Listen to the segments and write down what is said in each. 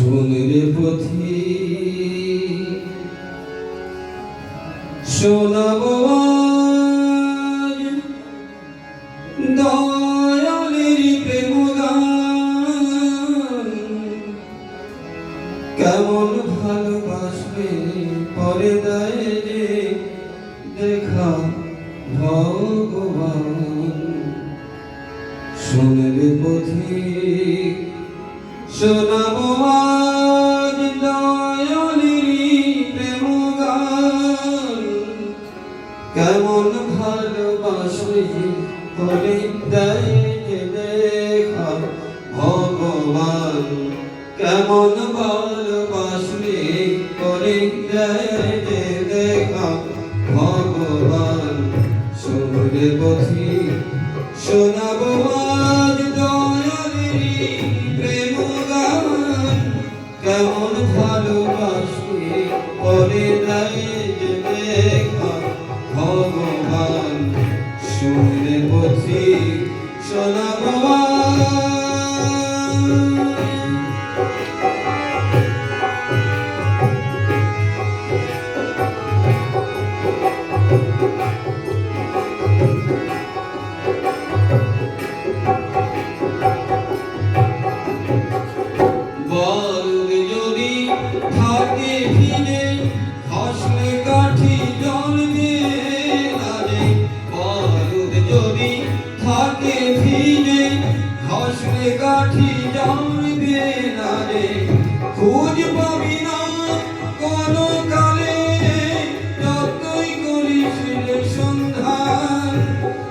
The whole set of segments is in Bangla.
সোনের পথি। শোনাবো কেমন ভালোবাসবে পরে দেয় দেখা ভগবান। সোনের পথিক শোনাবো করে দেয় যে দেখা, ভগবান কেমন দেয় যে দেখা, ভগবান সূর্য পথি শোনাবো আজ দয়ালেরই প্রেম গান, কেমন ভালোবাসবে করে শোনাবো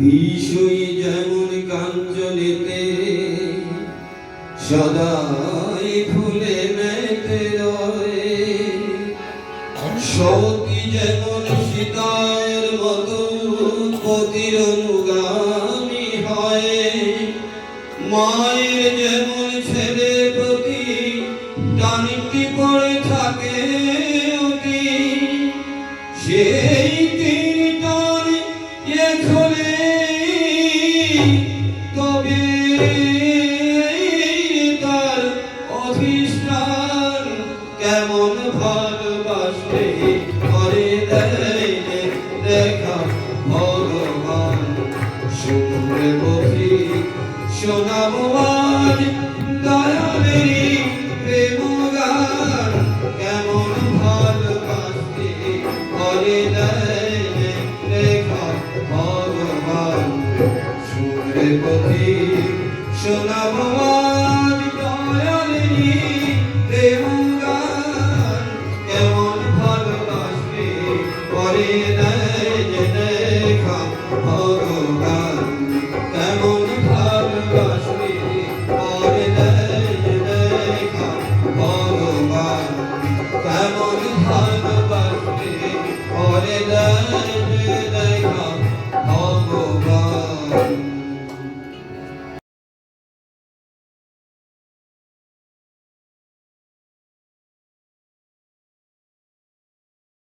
বিষয় যেমন কাঞ্চনেতে, সদাই ফুলে মেতে রয়ে। সতী যেমন সীতার মতো পতির অনুগামী হয়, মায়ের তার অধিষ্ঠান কেমন ভালোবাসে করে দেয় দেখা ভগবান। শুনবে বহি শোনাবো আজ দয়াবেরি প্রেম গান কেমন ভালোবাসে করে দেয় দেখা ভগবান। শুনবে বহি Shona Brahma.